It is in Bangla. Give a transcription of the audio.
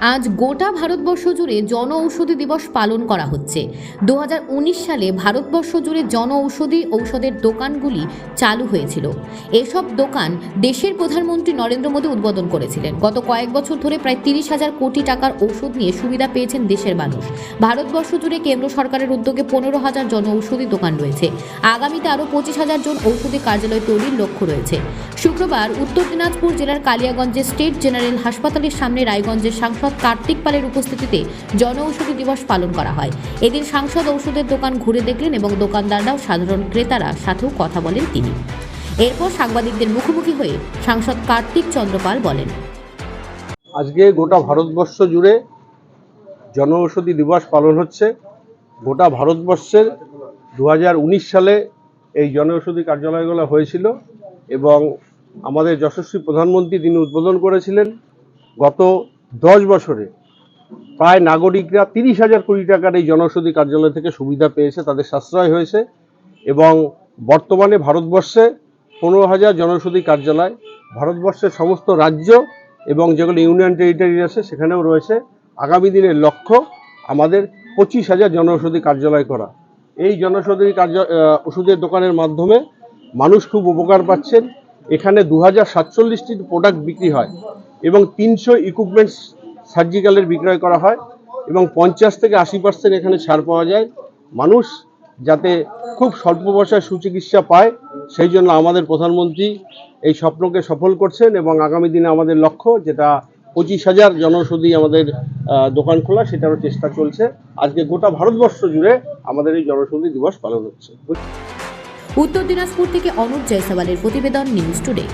আজ গোটা ভারতবর্ষ জুড়ে জন ঔষধি দিবস পালন করা হচ্ছে। দু হাজার উনিশ সালে ভারতবর্ষ জুড়ে জন ঔষধি ঔষধের দোকানগুলি চালু হয়েছিল। এসব দোকান দেশের প্রধানমন্ত্রী নরেন্দ্র মোদী উদ্বোধন করেছিলেন। গত কয়েক বছর ধরে প্রায় তিরিশ হাজার কোটি টাকার ওষুধ নিয়ে সুবিধা পেয়েছেন দেশের মানুষ। ভারতবর্ষ জুড়ে কেন্দ্র সরকারের উদ্যোগে পনেরো হাজার জন ঔষধি দোকান রয়েছে। আগামীতে আরও পঁচিশ হাজার জন ঔষধি কার্যালয় তৈরির লক্ষ্য রয়েছে। শুক্রবার উত্তর দিনাজপুর জেলার কালিয়াগঞ্জে স্টেট জেনারেল হাসপাতালের সামনে রায়গঞ্জের সাংসদ কার্তিক পালের উপস্থিতিতে জন ঔষধি দিবস পালন করা হয়। এদিন সাংসদ ঔষধের দোকান ঘুরে দেখলেন এবং দোকানদাররাও সাধারণ ক্রেতারা সাথেও কথা বলেন তিনি। এরপর সাংবাদিকদের মুখোমুখি হয়ে সাংসদ কার্তিক চন্দ্রপাল বলেন। আজকে গোটা ভারতবর্ষ জুড়ে জনঔষধি দিবস পালন হচ্ছে। গোটা ভারতবর্ষের দু হাজার উনিশ সালে এই জনঔষধি কার্যালয়গুলো হয়েছিল এবং আমাদের যশস্বী প্রধানমন্ত্রী তিনি উদ্বোধন করেছিলেন। গত দশ বছরে প্রায় নাগরিকরা তিরিশ হাজার কোটি টাকার এই জনৌষধি কার্যালয় থেকে সুবিধা পেয়েছে, তাদের সাশ্রয় হয়েছে এবং বর্তমানে ভারতবর্ষে পনেরো হাজার জনৌষধি কার্যালয়, ভারতবর্ষের সমস্ত রাজ্য এবং যেগুলো ইউনিয়ন টেরিটারি আছে সেখানেও রয়েছে। আগামী দিনের লক্ষ্য আমাদের পঁচিশ হাজার জনৌষধি কার্যালয় করা। এই জনৌষধি কার্য ওষুধের দোকানের মাধ্যমে মানুষ খুব উপকার পাচ্ছেন। এখানে দু হাজার সাতচল্লিশটি প্রোডাক্ট বিক্রি হয়। এবং তিনশো ইকুইপমেন্টস সার্জিক্যালের বিক্রয় করা হয় এবং পঞ্চাশ থেকে আশি পার্সেন্ট এখানে ছাড় পাওয়া যায়। মানুষ যাতে খুব স্বল্প পয়সায় সুচিকিৎসা পায়, সেই জন্য আমাদের প্রধানমন্ত্রী এই স্বপ্নকে সফল করছেন এবং আগামী দিনে আমাদের লক্ষ্য যেটা পঁচিশ হাজার জনৌষধি আমাদের দোকান খোলা, সেটারও চেষ্টা চলছে। আজকে গোটা ভারতবর্ষ জুড়ে আমাদের এই জনৌষধি দিবস পালন হচ্ছে। উত্তর দিনাজপুর থেকে অনুপ জয়সওয়ালের প্রতিবেদন নিউজ টুডে।